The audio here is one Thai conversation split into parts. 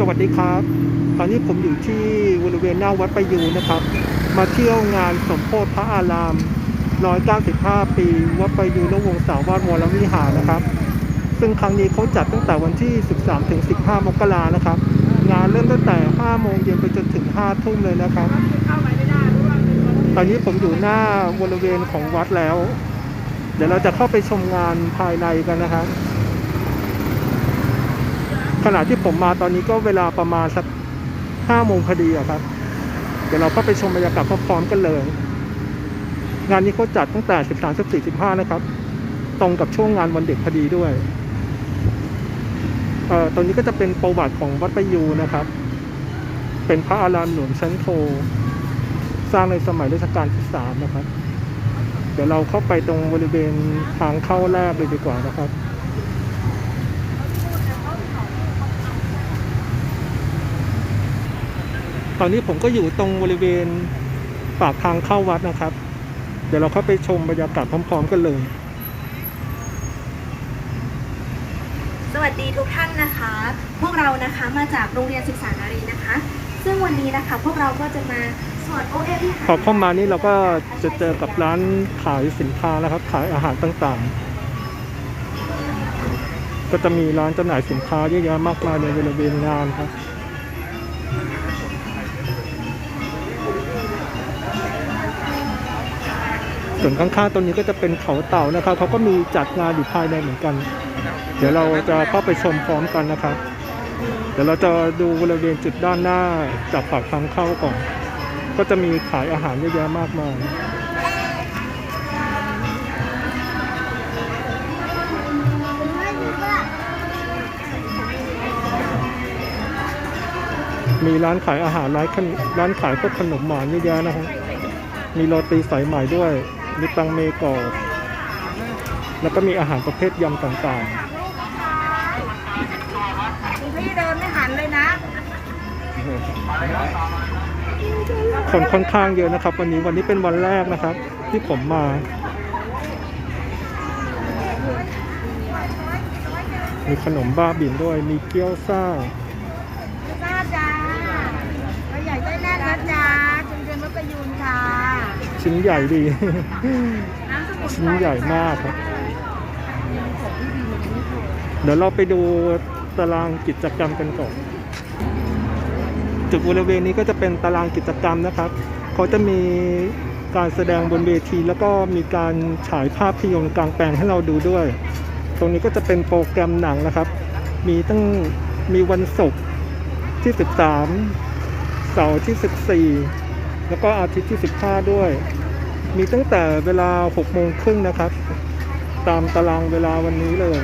สวัสดีครับ ตอนนี้ผมอยู่ที่บริเวณหน้าวัดประยูนนะครับ มาเที่ยวงานสมโพธิพระอาราม 195 ปี วัดประยูนวงศาวาสวรวิหารนะครับ ซึ่งครั้งนี้เขาจัดตั้งแต่วันที่ 13 ถึง 15 มกรานะครับ งานเริ่มตั้งแต่ 5 โมงเย็นไปจนถึง 5 ทุ่มเลยนะครับ ตอนนี้ผมอยู่หน้าบริเวณของวัดแล้ว เดี๋ยวเราจะเข้าไปชมงานภายในกันนะครับ ขณะที่ผมมาตอนนี้ก็เวลาประมาณสักห้าโมงพอดีอะครับ เดี๋ยวเราก็ไปชมบรรยากาศพร้อมๆกันเลย งานนี้เขาจัดตั้งแต่ 13 14 15 นะครับ ตรงกับช่วงงานวันเด็กพอดีด้วย เอ่อตรงนี้ก็จะเป็นประวัติของวัดประยูนนะครับ เป็นพระอารามหลวงชั้นโท สร้างในสมัยรัชกาลที่สามนะครับ เดี๋ยวเราเข้าไปตรงบริเวณทางเข้าแรกเลยดีกว่านะครับ ตอนนี้ผมก็อยู่ตรงบริเวณปากทางเข้าวัดนะครับ เดี๋ยวเราเข้าไปชมบรรยากาศพร้อม ๆ กันเลย สวัสดีทุกท่านนะคะ พวกเรานะคะมาจากโรงเรียนศึกษานารีนะคะ ซึ่งวันนี้นะคะพวกเราก็จะมาสวดโอเอวิหารพอเข้ามานี่เราก็จะเจอกับร้านขายสินค้านะครับ ขายอาหารต่างๆ ก็จะมีร้านจำหน่ายสินค้าเยอะแยะมากมายในบริเวณงานครับ ส่วนข้างๆตรงนี้ก็จะเป็นเขาเต่านะครับเขาก็มีจัดงานอยู่ภายในเหมือนกัน เดี๋ยวเราจะเข้าไปชมพร้อมกันนะครับ เดี๋ยวเราจะดูบริเวณจุดด้านหน้าจากปากทางเข้าก่อน ก็จะมีขายอาหารเยอะแยะมากมายมีร้านขายอาหารร้านร้านขายพวกขนมหวานเยอะแยะนะครับมีโรตีสายใหม่ด้วย มีตังเมกรอบแล้วก็มีอาหารประเภทยำต่างพี่เดินไม่หันเลยนะ ๆ คนค่อนข้างเยอะนะครับ วันนี้วันนี้เป็นวันแรกนะครับ ที่ผมมา มีขนมบ้าบินด้วย มีเกี๊ยวซ่าจ้าจ้าเราใหญ่ได้แน่นะจ้าชุมชนวัดประยูนค่ะ ชิ้นใหญ่ดีน้ำสมุนชิ้นใหญ่มากครับ เดี๋ยวเราไปดูตารางกิจกรรมกันก่อน จุดบริเวณนี้ก็จะเป็นตารางกิจกรรมนะครับ เขาจะมีการแสดงบนเวทีแล้วก็มีการฉายภาพยนตร์กลางแปลงให้เราดูด้วย ตรงนี้ก็จะเป็นโปรแกรมหนังนะครับ มีตั้งมีวันศุกร์ที่ 13 เสาร์ที่ 14 แล้วก็อาทิตย์ที่ 15 ด้วย มีตั้งแต่เวลา6โมงครึ่งนะครับ ตามตารางเวลาวันนี้เลย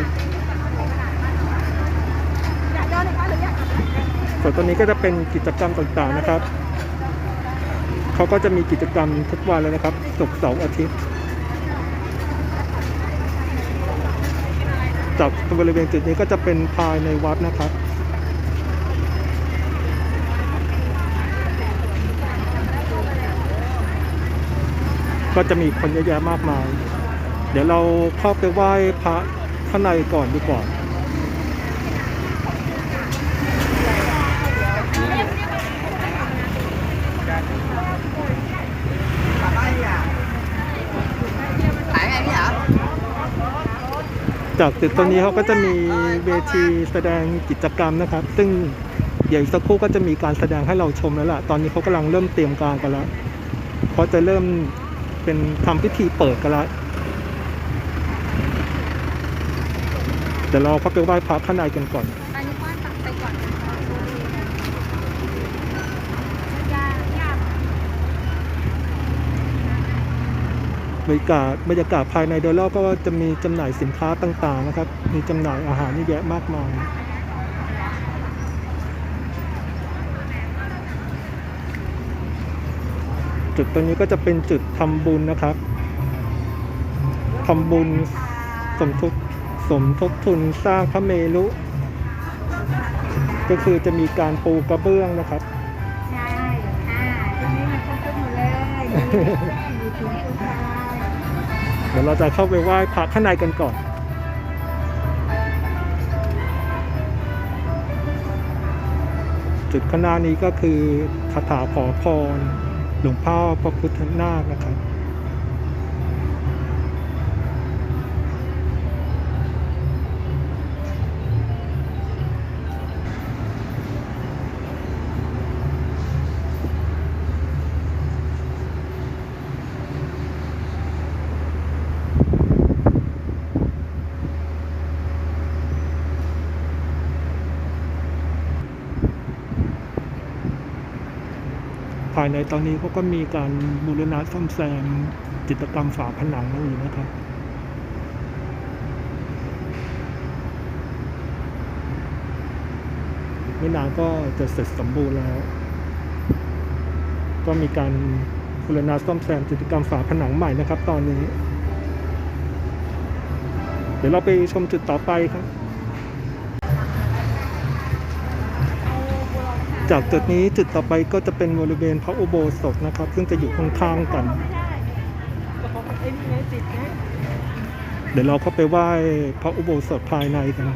ส่วนตัวนี้ก็จะเป็นกิจกรรมต่างๆนะครับ เขาก็จะมีกิจกรรมทุกวันเลยนะครับศุกร์เสาร์อาทิตย์ จากบริเวณจุดนี้ก็จะเป็นภายในวัดนะครับ ก็จะมีคนเยอะแยะมากมาย เดี๋ยวเราเข้าไปไหว้พระข้างในก่อนดีกว่าจากตึกตรงนี้เขาก็จะมีเวทีแสดงกิจกรรมนะครับ ซึ่งเดี๋ยวอีกสักครู่ก็จะมีการแสดงให้เราชมแล้วล่ะ ตอนนี้เขากำลังเริ่มเตรียมการกันแล้วเขาจะเริ่ม เป็นทำพิธีเปิดกันแล้วเดี๋ยวเราเข้าไปไหว้พระข้างในกันก่อน อันนี้ป้อนตักไปก่อนนะคะยาญาบรรยากาศบรรยากาศภายในโดยรอบก็จะมีจำหน่ายสินค้าต่างๆนะครับ มีจำหน่ายอาหารเยอะแยะมากมาย จุดตรงนี้ก็จะเป็นจุดทำบุญนะครับทำบุญสมทบสมทบทุนสร้างพระเมรุก็คือจะมีการปูกระเบื้องนะครับ ใช่อ่าตรงนี้มันครบหมดเลยอยู่ถึงผู้ชายเดี๋ยวเราจะเข้าไปไหว้พระข้างในกันก่อนจุดข้างหน้านี้ก็คือคาถาขอพร หลวงพ่อพระพุทธนาคนะครับายในตอนนี้เขาก็มีการบูรณะซ่อมแซมจิตกรรมฝาผนังอยู่นะครับไม่นานก็จะเสร็จสมบูรณ์แล้ว ก็มีการบูรณะซ่อมแซมจิตกรรมฝาผนังใหม่นะครับ ตอนนี้ เดี๋ยวเราไปชมจุดต่อไปครับ จากจุดนี้จุดต่อไปก็จะเป็นบริเวณพระอุโบสถนะครับ ซึ่งจะอยู่ข้างๆกัน เดี๋ยวเราเข้าไปไหว้พระอุโบสถภายในกัน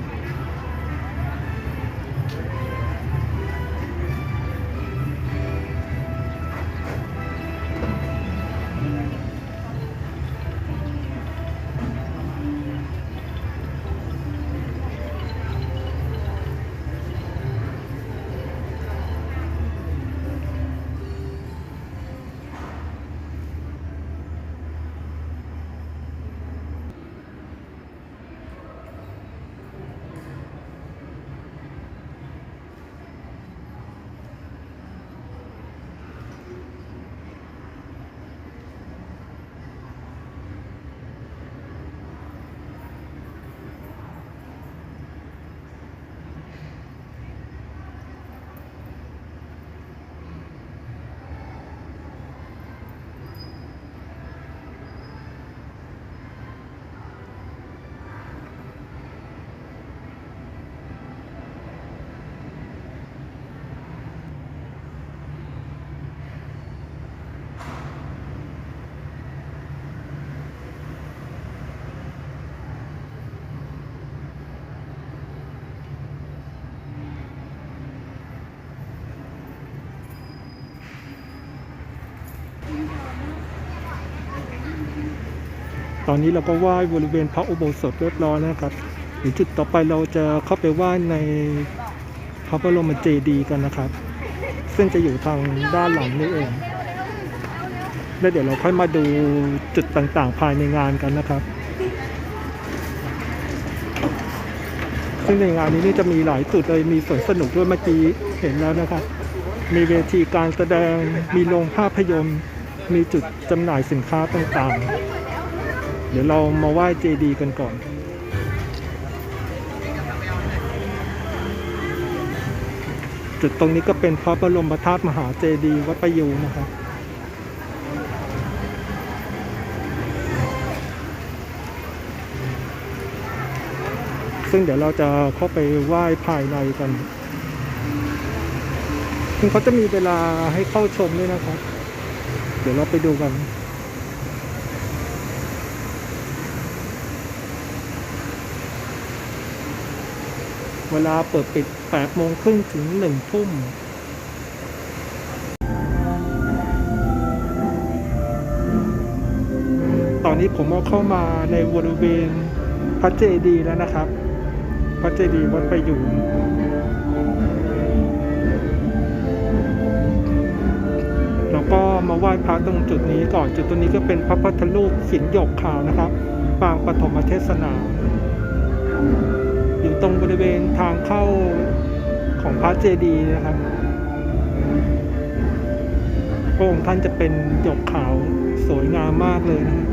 ตอนนี้เราก็ไหว้บริเวณพระอุโบสถเรียบร้อยนะครับเดี๋ยวจุดต่อไปเราจะเข้าไปไหว้ในพระบรมเจดีย์กันนะครับ ซึ่งจะอยู่ทางด้านหลังนี่เอง แล้วเดี๋ยวเราค่อยมาดูจุดต่างๆ ภายในงานกันนะครับ ซึ่งในงานนี้นี่จะมีหลายจุดเลยมีสวนสนุกด้วยเมื่อกี้เห็นแล้วนะครับ มีเวทีการแสดงมีโรงภาพยนตร์ มีจุดจำหน่ายสินค้าต่างๆ ดี๋ยวเรามาไหว้เจดีกันก่อน จุดตรงนี้ก็เป็นพระบรมธาตุมหาเจดีย์วัดประยูรนะครับซึ่งเดี๋ยวเราจะเข้าไปไหว้ภายในกันซึ่งเขาจะมีเวลาให้เข้าชมด้วยนะครับ เดี๋ยวเราไปดูกัน เวลาเปิดปิด8โมงครึ่งถึง 1 ทุ่มตอนนี้ผมก็เข้ามาในบริเวณพระเจดีย์แล้วนะครับ พระเจดีย์วัดประยูรแล้วก็มาไหว้พระตรงจุดนี้ก่อนจุดตรงนี้ก็เป็นพระพุทธรูปหินหยกขาวนะครับ ปางปฐมเทศนา อยู่ตรงบริเวณทางเข้าของพระเจดีย์นะครับพระองค์ท่านจะเป็นหยกขาวสวยงามมากเลยนะครับ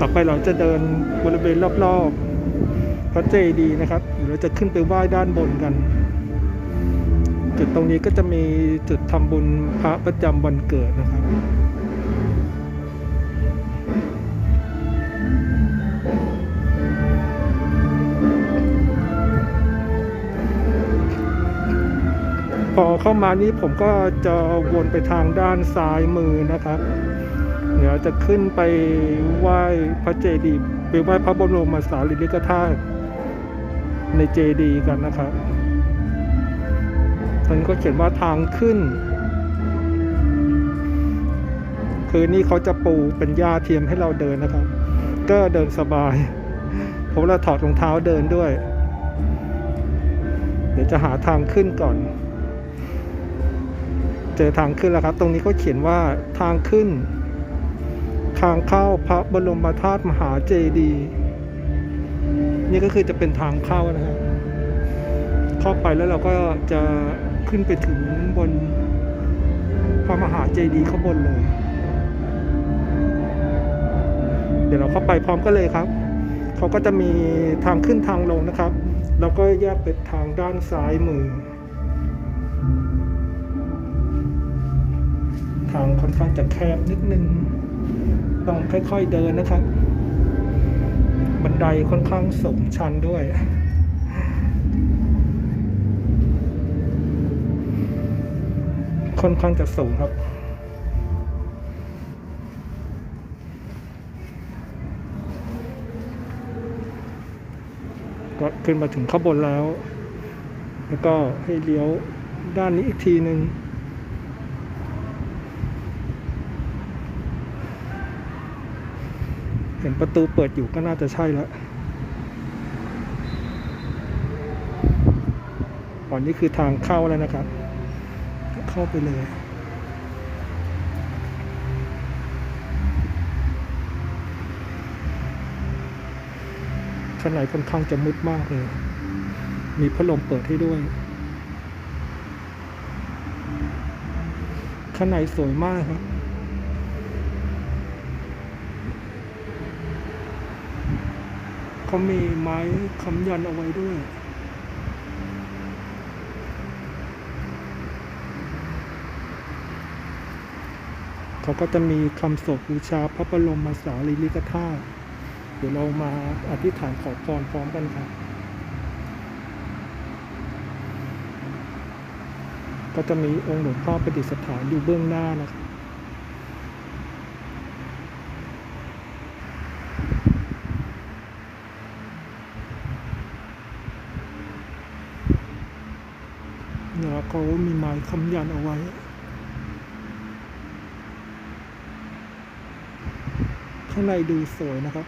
ต่อไปเราจะเดินบริเวณรอบๆพระเจดีย์นะครับเดี๋ยวเราจะขึ้นไปไหว้ด้านบนกัน จุดตรงนี้ก็จะมีจุดทำบุญพระประจำวันเกิดนะครับ อเข้ามานี้ผมก็จะวนไปทางด้านซ้ายมือนะครับ เดี๋ยวจะขึ้นไปไหว้พระเจดีย์ไปไหว้พระบรมสารีริกธาตุในเจดีกันนะครับมันก็เขียนว่าทางขึ้น คือนี่เขาจะปูเป็นหญ้าเทียมให้เราเดินนะครับ ก็เดินสบายเพราะเราถอดรองเท้าเดินด้วย เดี๋ยวจะหาทางขึ้นก่อน เจอทางขึ้นแล้วครับ ตรงนี้เขาเขียนว่าทางขึ้น ทางเข้าพระบรมธาตุมหาเจดีย์นี่ก็คือจะเป็นทางเข้านะครับเข้าไปแล้วเราก็จะขึ้นไปถึงบนพระมหาเจดีย์ข้างบนเลย เดี๋ยวเราเข้าไปพร้อมกันเลยครับ เขาก็จะมีทางขึ้นทางลงนะครับแล้วก็แยกเป็นทางด้านซ้ายมือ ทางค่อนข้างจะแคบนิดนึง ต้องค่อยๆเดินนะครับ บันไดค่อนข้างสูงชันด้วยค่อนข้างจะสูงครับ ก็ขึ้นมาถึงข้างบนแล้ว แล้วก็ให้เลี้ยวด้านนี้อีกทีหนึ่ง เห็นประตูเปิดอยู่ก็น่าจะใช่แล้วตอนนี้คือทางเข้าแล้วนะครับ เข้าไปเลยข้างในค่อนข้างจะมืดมากเลย มีพัดลมเปิดให้ด้วย ข้างในสวยมากครับ เขามีไม้ค้ำยันเอาไว้ด้วยเขาก็จะมีคำสวดบูชาพระบรมสารีริกธาตุเดี๋ยวเรามาอธิษฐานขอพรพร้อมกันครับก็จะมีองค์หลวงพ่อประดิษฐานอยู่เบื้องหน้านะครับ เนี่ยเขามีไม้ คำยันเอาไว้ ข้างในดูสวยนะครับ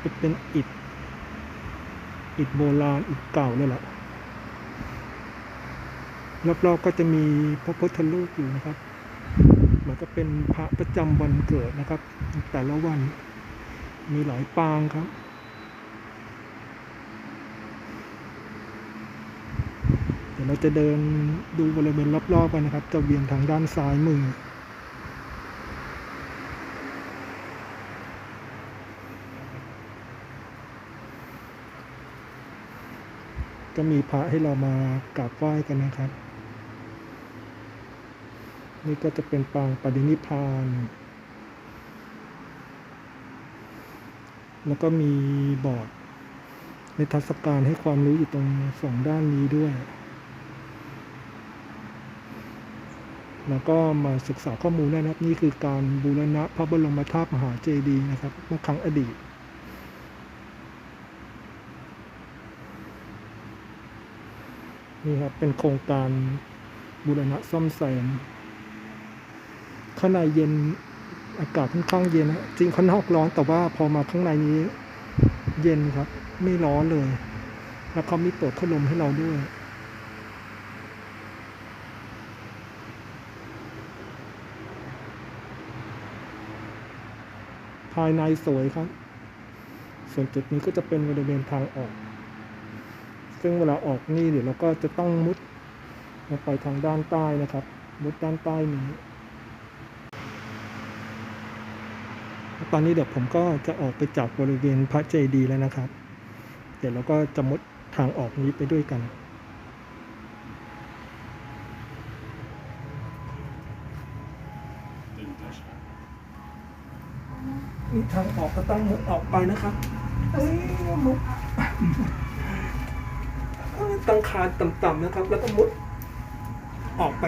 เป็นเป็นอิฐ อิฐโบราณอิฐเก่าเลยแหละรอบๆก็จะมีพระพุทธรูปอยู่นะครับเหมันก็เป็นพระประจำวันเกิดนะครับ แต่ละวันมีหลายปางครับ ดี๋ยวเราจะเดินดูบริเวณรอบๆกันนะครับ จะเวียนทางด้านซ้ายมือ ก็มีพระให้เรามากราบไหว้กันนะครับ นี่ก็จะเป็นปางปฏินิพพาน แล้วก็มีบอร์ดในทัศการให้ความรู้อยู่ตรงสองด้านนี้ด้วย แล้วก็มาศึกษาข้อมูลได้นะครับนี่คือการบูรณะพระบรมธาตุมหาเจดีย์นะครับเมื่อครั้งอดีตนี่ครับเป็นโครงการบูรณะซ่อมแซมข้างในเย็นอากาศค่อนข้างเย็นนะจริงข้างนอกร้อนแต่ว่าพอมาข้างในนี้เย็นครับ ไม่ร้อนเลย แล้วเขามีเปิดพัดลมให้เราด้วยายในสวยครับ ส่วนจุดนี้ก็จะเป็นบริเวณทางออก ซึ่งเวลาออกนี่เดี๋ยวเราก็จะต้องมุดลงไปทางด้านใต้นะครับ มุดด้านใต้นี้ ตอนนี้เดี๋ยวผมก็จะออกไปจากบริเวณพระเจดีย์แล้วนะครับ เดี๋ยวเราก็จะมุดทางออกนี้ไปด้วยกัน นี่ทางออกก็ต้องมุดออกไปนะครับเอ้ยมุดตั้งคานต่ำๆนะครับ แล้วก็มุด ออกไป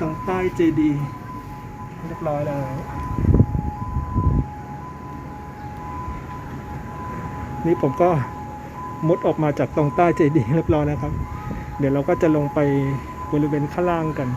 ตรงใต้เจดีเรียบร้อยแล้วนี่ผมก็มุดออกมาจากตรงใต้เจดีย์เรียบร้อยนะครับ เดี๋ยวเราก็จะลงไปบริเวณข้างล่างกัน